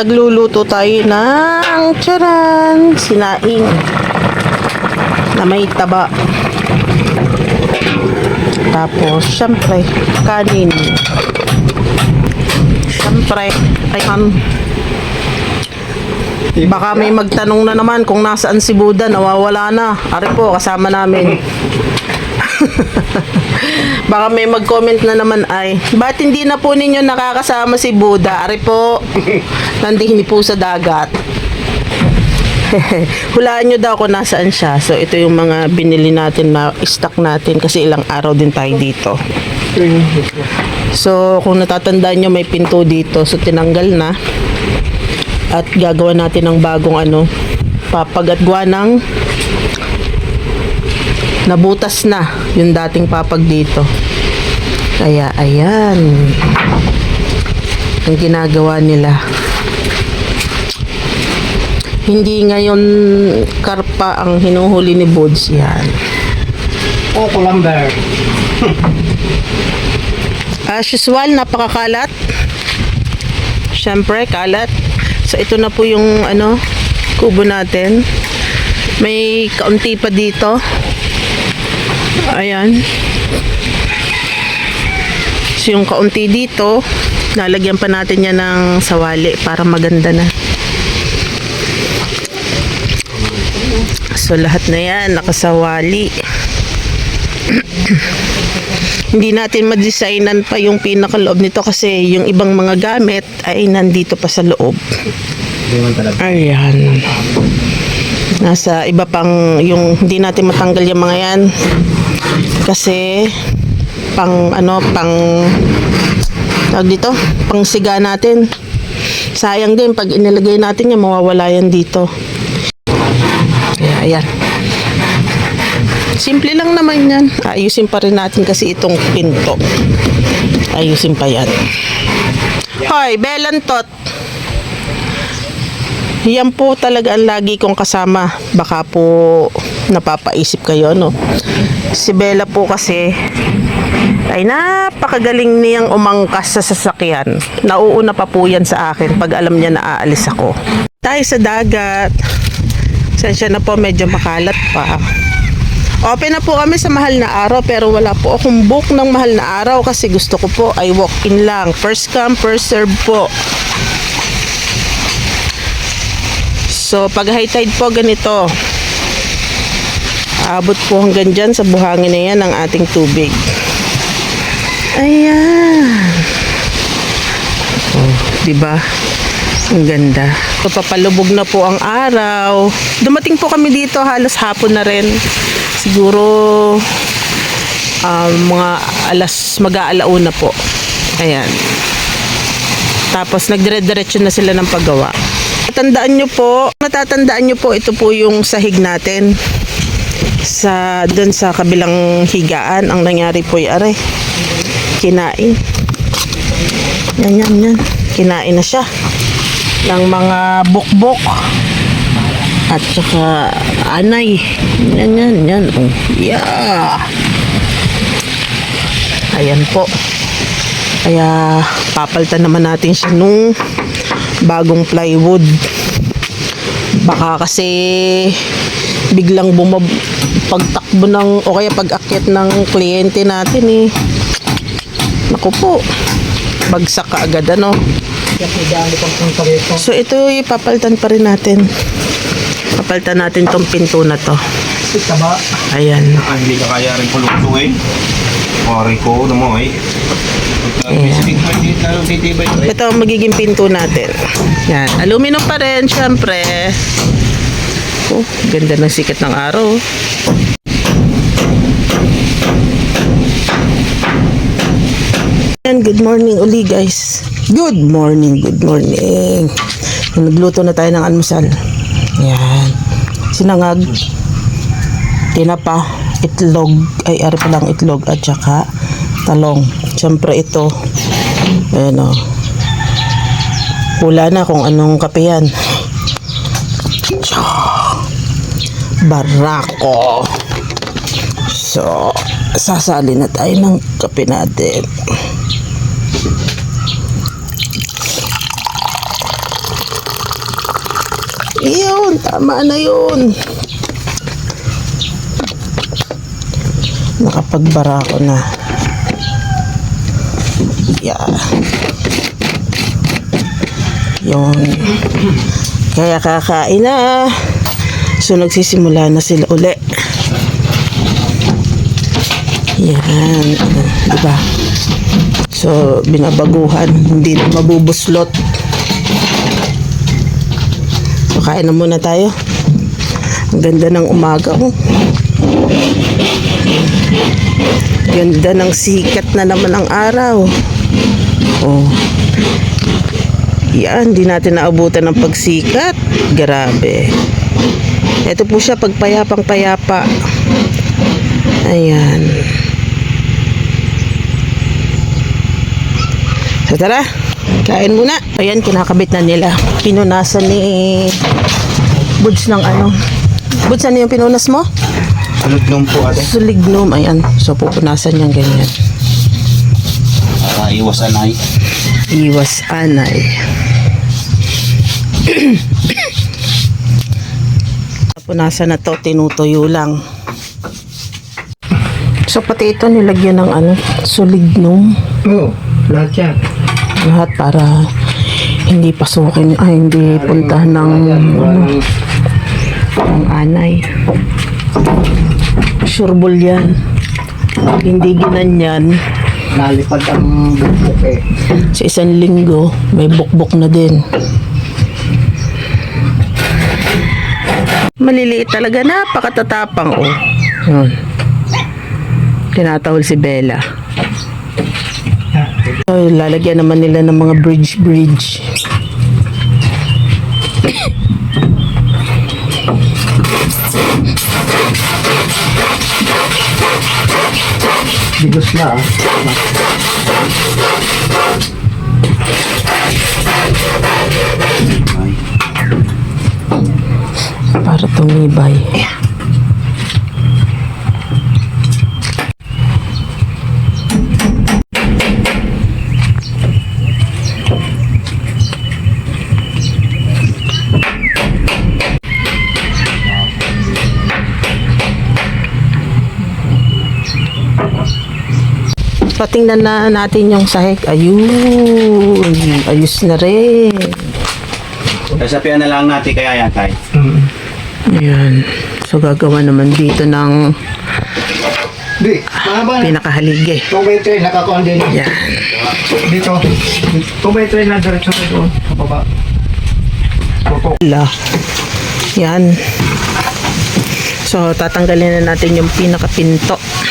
Nagluluto tayo ng charan, sinaing na may taba. Tapos, syempre, kanin. Syempre, ayan. Baka may magtanong na naman kung nasaan si Buda, nawawala na. Ari po, kasama namin. Baka may mag-comment na naman ay, ba't hindi na po ninyo nakakasama si Buda? Ari po, nandihin po sa dagat. Hulaan nyo daw kung nasaan siya. So, ito yung mga binili natin na stock natin kasi ilang araw din tayo dito. So, kung natatandaan nyo, may pinto dito. So, tinanggal na. At gagawa natin ng bagong ano, papagatwa ng nabutas na yung dating papag dito. Kaya, ayan. Ang ginagawa nila. Hindi ngayon karpa ang hinuhuli ni Bods yan. Oh, Columber. As usual, napakakalat. Siyempre, kalat. So, ito na po yung ano, kubo natin. May kaunti pa dito. Ayan. So, yung kaunti dito, lalagyan pa natin yan ng sawali para maganda na. So, lahat na yan, nakasawali. Hindi natin ma-designan pa yung pinakaloob nito kasi yung ibang mga gamit ay nandito pa sa loob. Ayan. Nasa iba pang yung hindi natin matanggal yung mga yan. Kasi pang ano pang tawag dito, pang siga natin. Sayang din pag inilagay natin yan mawawala yan dito. Kaya ayan. Simple lang naman yan. Ayusin pa rin natin kasi itong pinto. Ayusin pa yan. Hoy, Belantot. Yan po talaga ang lagi kong kasama. Baka po napapaisip kayo, no? Si Bella po kasi ay napakagaling niyang umangkas sa sasakyan. Nauuna pa po yan sa akin pag alam niya na aalis ako. Tayo sa dagat. Sensya na po, medyo makalat pa. Open na po kami sa mahal na araw pero wala po akong book ng mahal na araw kasi gusto ko po ay walk-in lang. First come, first serve po. So, pag high tide po, ganito. Abot po hanggang dyan sa buhangin na yan ang ating tubig. Ayan. Oh, di ba? Ang ganda. So, na po ang araw. Dumating po kami dito halos hapon na rin. Siguro um, mga alas mag-aalauna po. Ayan. Tapos nagdire-diretso na sila ng paggawa. Natandaan nyo po, natatandaan nyo po, ito po yung sahig natin. Sa, dun sa kabilang higaan, ang nangyari po ay aray. Kinain. Yan, yan, yan. Kinain na siya. Ng mga bukbok. At saka anay. Yan, yan, yan. Oh, yeah. Ayan po. Kaya papalitan naman natin siya nung bagong plywood. Baka kasi biglang bumab pagtakbo ng o kaya pag-akyat ng kliyente natin eh. Naku po. Bagsak ka agad ano. So ito ipapalitan pa rin natin. Papalitan natin tong pinto na to. Ayan. Ah, hindi ka kaya rin pulutong eh. Pari ko na mo eh. Titibay. Ito ang magiging pinto natin. Yan. Aluminum pa rin, syempre. Oh, ganda ng sikat ng araw. Yan, good morning uli guys. Good morning, good morning. Nagluto na tayo ng almusal. Yan. Sinangag. Tinapa. Itlog. Ay, ari pa lang itlog at saka talong. Siyempre ito. Ayan o. Wala na kung anong kape yan. Barako. So, sasali na tayo ng kape natin. Iyon, tama na yun. Nakapagbara ko na. Yeah. Yun. Kaya kakain na. So, nagsisimula na sila uli. Yan. Diba? So, binabaguhan. Hindi na mabubuslot. So, kain na muna tayo. Ang ganda ng umaga oh. Ganda ng sikat na naman ang araw. Oh. Yan, hindi natin naabutan ng pagsikat. Grabe. Ito po siya, pagpayapang payapa. Ayan. So tara, kain muna. Ayan, kinakabit na nila. Pinunasan ni Buds ng ano. Buds, ano yung pinunas mo? Nung po ate. Sulignum, ayan. So pupunasan niyang ganyan. Para iwas anay. Iwas anay. Punasan na to, tinutuyo lang. So pati ito nilagyan ng ano, sulignum. Oo, lahat yan. Lahat para hindi pasukin, ay hindi puntahan ng, ano, ng anay. Sureball yan. Hindi ginanyan, Nalipad ang bukbuk eh. sa isang linggo, may bukbok na din. Maliliit talaga, napakatatapang oh. Yun. Tinatawal si Bella. So, lalagyan naman nila ng mga bridge-bridge. Bigos na ah. Para tumibay. Patingnan na natin yung sahig. Ayun. Ayos na rin. Sasapian na lang natin kaya yan tay. Hmm. Ayan. So, gagawa naman dito ng Di, mahaba na. pinakahaligi. 2 by 3, nakakuhan din. Yan. Dito. 2 by 3 na diretso na doon. Sa baba. Tutok. Wala. Yan. So, tatanggalin na natin yung pinakapinto. Oo.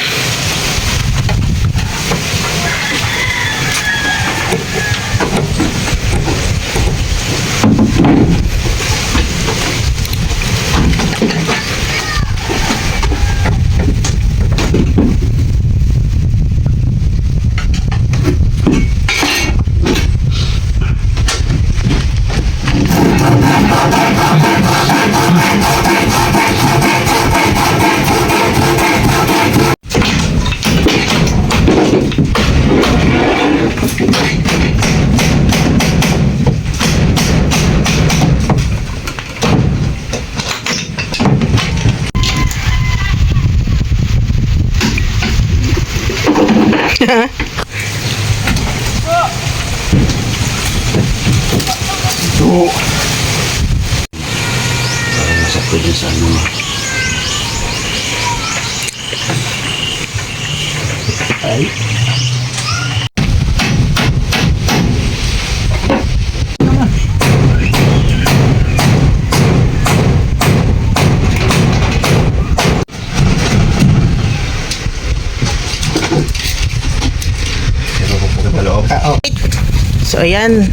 So, ayan.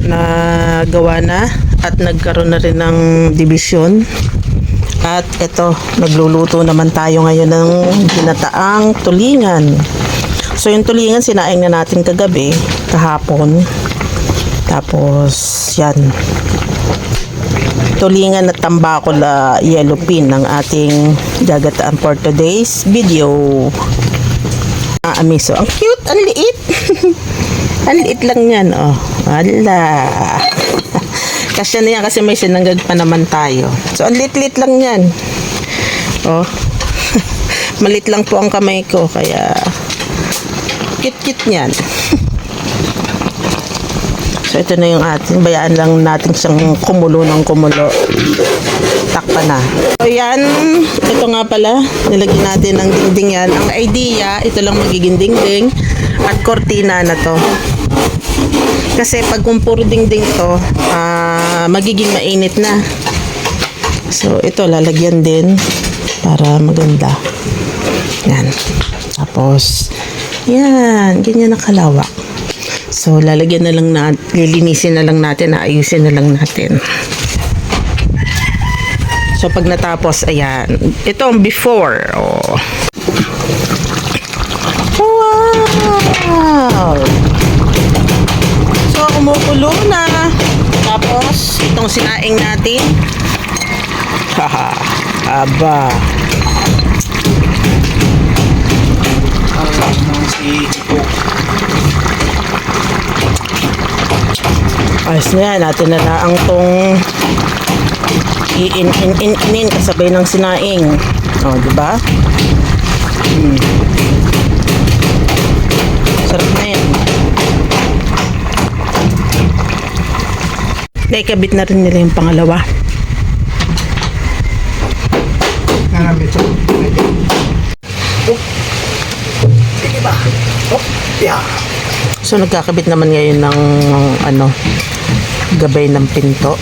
Nagawa na at nagkaroon na rin ng division. At ito, nagluluto naman tayo ngayon ng ginataang tulingan. So, yung tulingan, sinaing na natin kagabi, kahapon. Tapos, yan. Tulingan at tambako la yellow pin ng ating gagataan for today's video. Amiso. Ang cute, ang liit. ang liit lang yan, oh. Wala. Kasya na yan kasi may sinanggag pa naman tayo. So, ang lit-lit lang yan. Oh. Malit lang po ang kamay ko, kaya kit-kit niyan. so, ito na yung ating, bayaan lang natin siyang kumulo ng kumulo. Takpa na. So, yan. Ito nga pala, nilagyan natin ng dingding yan. Ang idea, ito lang magiging dingding at kortina na to. Kasi pag kung puro dingding to, ah, magiging mainit na. So, ito lalagyan din para maganda. Yan. Tapos, yan. Ganyan na kalawak. So, lalagyan na lang na, lilinisin na lang natin, ayusin na lang natin. So, pag natapos, ayan. Ito ang before. Oh. Wow! So, kumukulo na. Tapos, itong sinaing natin. Haha. Aba. Ayos na yan. Natin na lang tong i-in-in-in-in kasabay ng sinaing. O, oh, di ba? Hmm. Sarap na yan. Naikabit na rin nila yung pangalawa. Narambit siya. Oh. Sige ba? Oh. Yeah. So nagkakabit naman ngayon ng ano gabay ng pinto.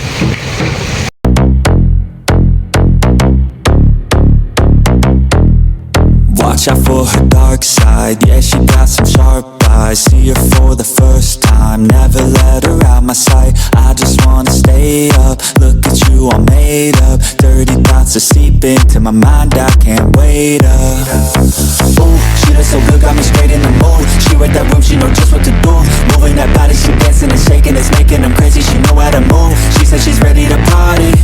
Watch out for her dark side. Yeah, she got some sharp eyes. See her for the first time. Never let her out my sight Up. Look at you all made up. Dirty thoughts are seeping to my mind I can't wait up. Ooh, she looks so good Got me straight in the mood. She read that room, she know just what to do. Moving that body, she dancing and shaking It's making them crazy, she know how to move. She said she's ready to party.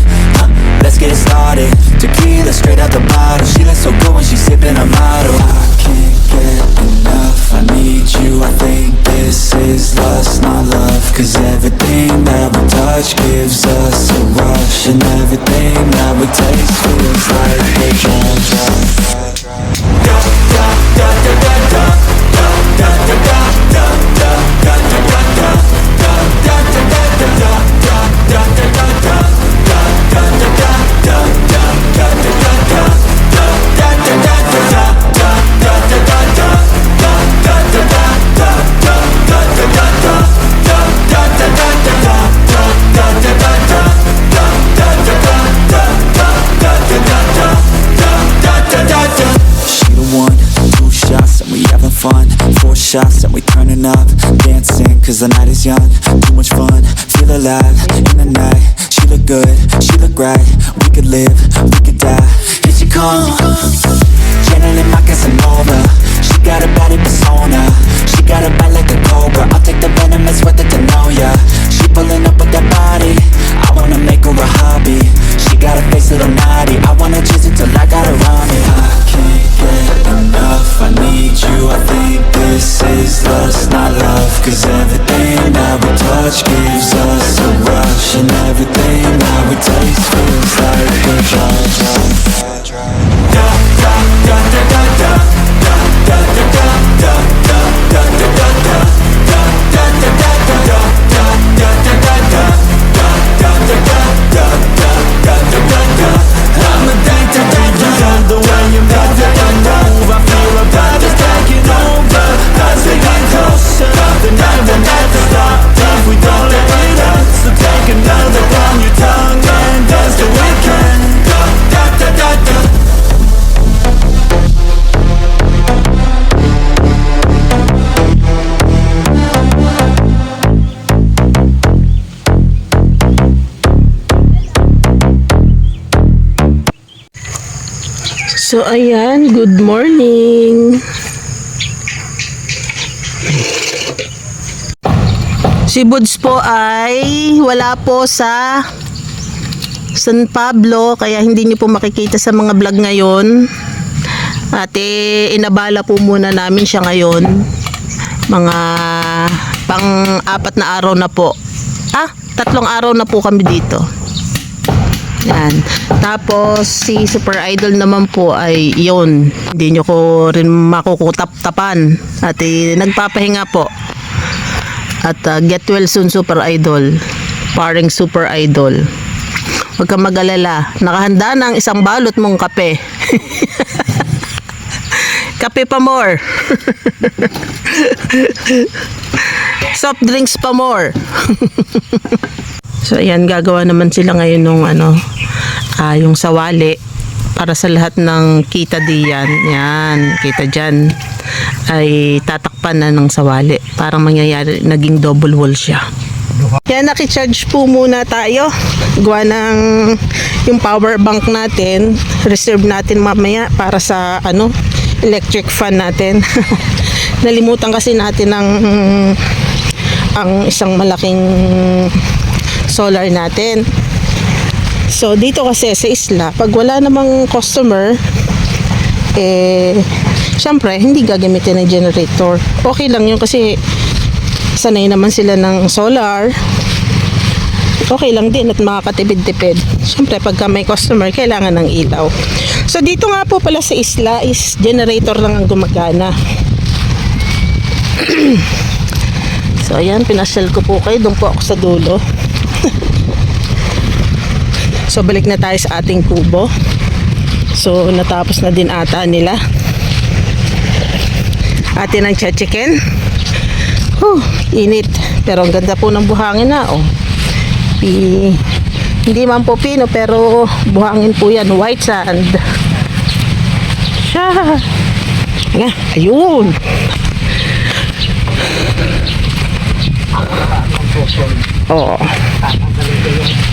Let's get it started. Tequila straight out the bottle. She looks so good when she's sipping a model. I can't get enough I need you, I think this is lust, not love. Cause everything that we touch gives gives us a rush And everything that we taste feels like we're drunk. Da, da, da, da, da, da. Is young Too much fun, feel alive. In the night, she look good, she look right We could live, девочки. So ayan, good morning. Si Buds po ay wala po sa San Pablo kaya hindi niyo po makikita sa mga vlog ngayon. Ate, inabala po muna namin siya ngayon. Mga pang apat na araw na po. Ah, tatlong araw na po kami dito. Yan. Tapos, si Super Idol naman po ay yun. Hindi nyo ko rin makukutap-tapan. At eh, nagpapahinga po. At ah, get well soon, Super Idol. Paring Super Idol. Huwag kang mag-alala. Nakahanda na ang isang balot mong kape. kape pa more. Soft drinks pa more. So ayan, gagawa naman sila ngayon nung ano, ah, yung sawali para sa lahat ng kita diyan. Yan, kita dyan. Ay tatakpan na ng sawali. Parang mangyayari, naging double wall siya. Yan, nakicharge po muna tayo. Gawa ng yung power bank natin. Reserve natin mamaya para sa ano, electric fan natin. Nalimutan kasi natin ng ang isang malaking solar natin. So, dito kasi sa isla, pag wala namang customer, eh, syempre, hindi gagamitin ng generator. Okay lang yun kasi sanay naman sila ng solar. Okay lang din at makakatipid-tipid. Syempre, pagka may customer, kailangan ng ilaw. So, dito nga po pala sa isla is generator lang ang gumagana. so, ayan, pinasyal ko po kayo. Doon po ako sa dulo. So balik na tayo sa ating kubo. So natapos na din ata nila. Atin ang chicken. Huh, init. Pero ang ganda po ng buhangin na. Oh. Pi, hindi man po pino pero buhangin po yan. White sand. Siya. Nga, ayun. Oh.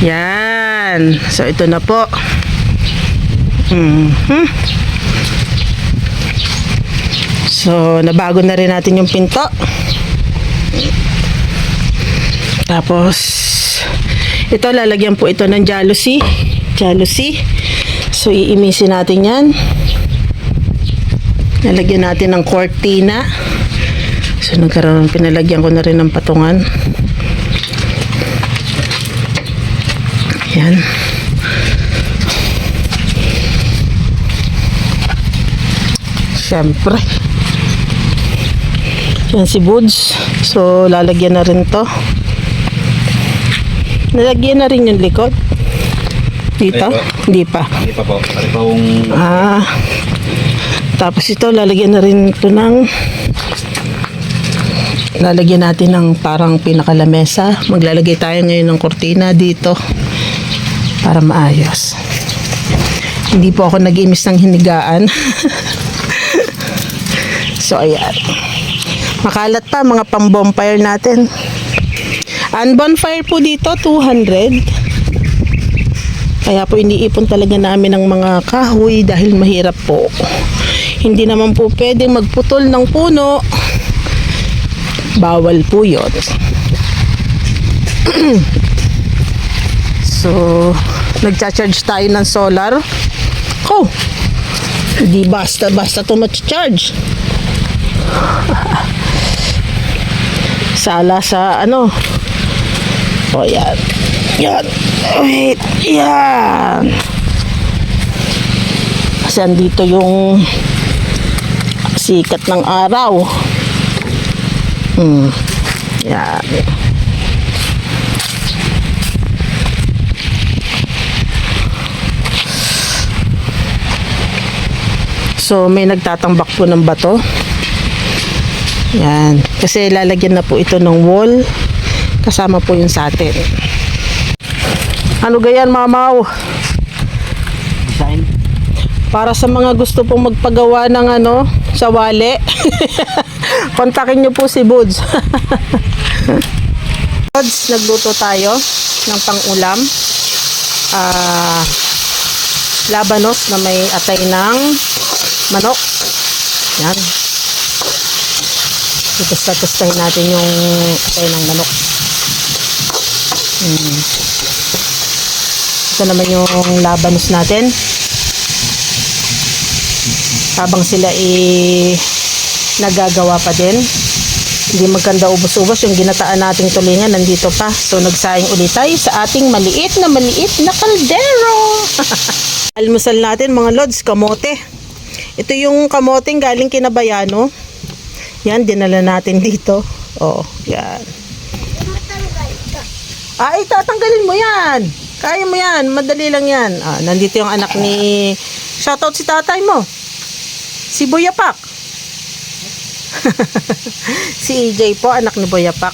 Yan. So, ito na po. Mhm. So, nabago na rin natin yung pinto. Tapos, ito, lalagyan po ito ng jealousy. Jealousy. So, iimisin natin yan. Lalagyan natin ng cortina. So, nagkaroon, pinalagyan ko na rin ng patungan. Yan. Siyempre. Yan si Boods. So, lalagyan na rin to. Nalagyan na rin yung likod. Dito? Hindi pa. Hindi pa po. Pari pong Ah. Tapos ito, lalagyan na rin ito ng lalagyan natin ng parang pinakalamesa. Maglalagay tayo ngayon ng kortina dito para maayos. Hindi po ako nag-imis ng hinigaan. so, ayan. Makalat pa mga pang-bonfire natin. Ang bonfire po dito, 200. Kaya po iniipon talaga namin ng mga kahoy dahil mahirap po. Hindi naman po pwedeng magputol ng puno. Bawal po yun. so, nagcha-charge tayo ng solar. Oh, hindi basta-basta ito charge Sala sa ano. O, yan. Yan. Wait. Yan. Kasi andito yung sikat ng araw. Hmm. Yan. So, may nagtatambak po ng bato. Yan. Kasi lalagyan na po ito ng wall. Kasama po yung sa atin. Ano gayan, mamaw? Design. Para sa mga gusto pong magpagawa ng ano, sa wali. Kontakin nyo po si Buds. Buds, nagluto tayo ng pang-ulam. Ah, labanos na may atay ng manok. Yan. Itesta-testahin natin yung atay ng manok. Hmm. Ito naman yung labanos natin habang sila i nagagawa pa din Hindi maganda ubos-ubos yung ginataan nating tulingan nandito pa. So nagsaing ulit tayo sa ating maliit na maliit na kaldero. Almusal natin mga lods, kamote. Ito yung kamoteng galing kinabayano. Yan, dinala natin dito. Oh, yan. Ay, tatanggalin mo yan. Kaya mo yan. Madali lang yan. Ah, nandito yung anak ni... Shoutout si tatay mo. Si Boyapak. si EJ po, anak ni Boyapak.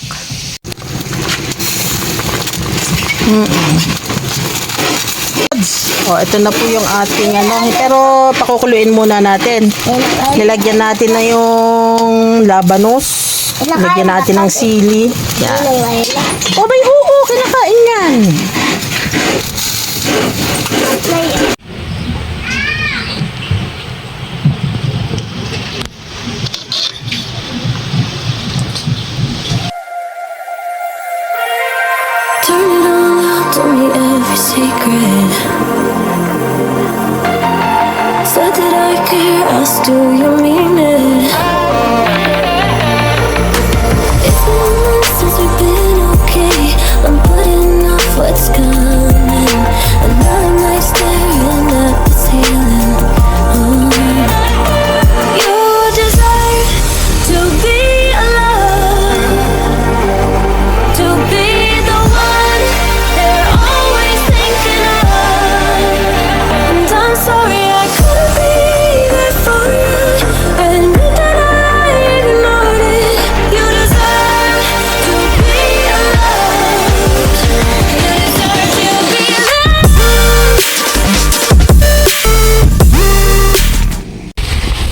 Mm-mm. Oh, ito na po yung ating ano. Pero pakukuluin muna natin. Nilagyan natin na yung labanos. Nilagyan natin ng sili. Yan. Oh, may oo, kinakain yan.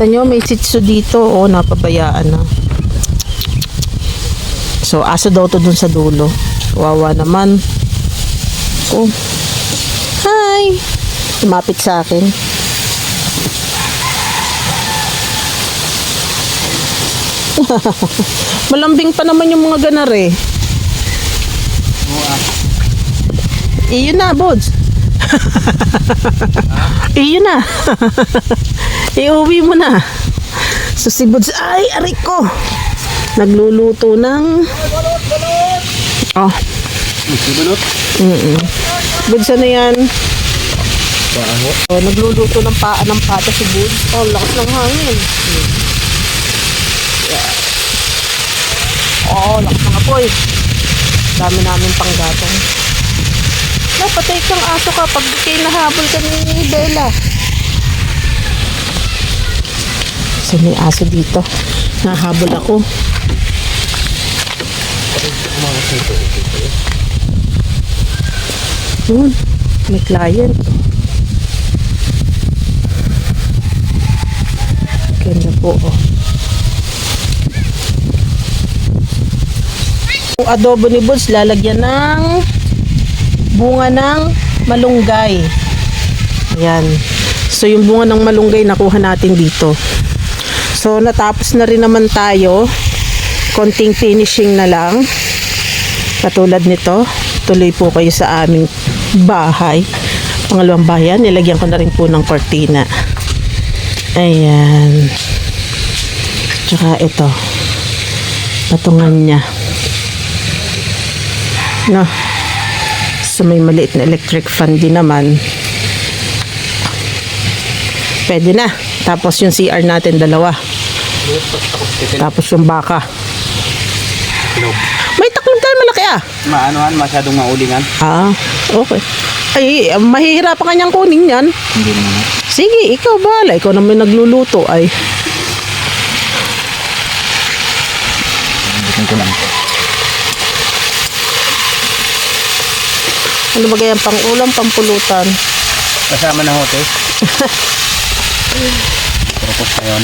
Loved. Tanyo, may sitso dito. Oh, napabayaan na. So, aso daw to dun sa dulo. Wawa naman. Oh. Hi! Lumapit sa akin. Malambing pa naman yung mga ganar eh. Iyon na, Bods. Iyon na. Iuwi mo na. So si Bods, ay, aray ko. Nagluluto ng... Oh. Mm-mm. Bods, ano yan? Oh, nagluluto ng paa ng pata si Bods. Oh, lakas ng hangin. Yeah. Oh, lakas ng apoy. Dami namin panggatong. Napatay kang aso ka pag kayo nahabol ka ni Bella. So may aso dito. Nahabol ako. Yun. May client. Ganda po oh. Yung adobo ni Buds lalagyan ng bunga ng malunggay. Ayan. So, yung bunga ng malunggay nakuha natin dito. So, natapos na rin naman tayo. Konting finishing na lang. Katulad nito. Tuloy po kayo sa aming bahay. Pangalawang bayan. Nilagyan ko na rin po ng cortina. Ayan. Tsaka ito. Patungan niya. No. So may maliit na electric fan din naman. Pwede na. Tapos yung CR natin dalawa. Tapos yung baka. May taklong tayo malaki ah. Maanohan, masyadong maulingan. Ah, okay. Ay, mahihirapan kanyang kunin yan. Hindi naman. Sige, ikaw bahala. Ikaw naman nagluluto ay. Bitin ko lang. Ano ba ganyan? Pang ulam, pampulutan. Kasama na hote. Propos na yun.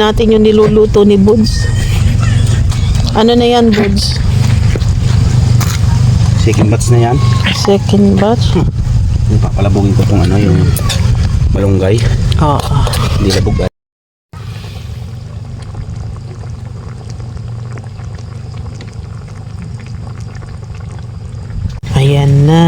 Natin yung niluluto ni Buds. Ano na yan, Buds? Second batch na yan. Second batch? Hindi pa palabugin ko itong ano, yung malunggay. Oo. Hindi labog ay. Ayan na.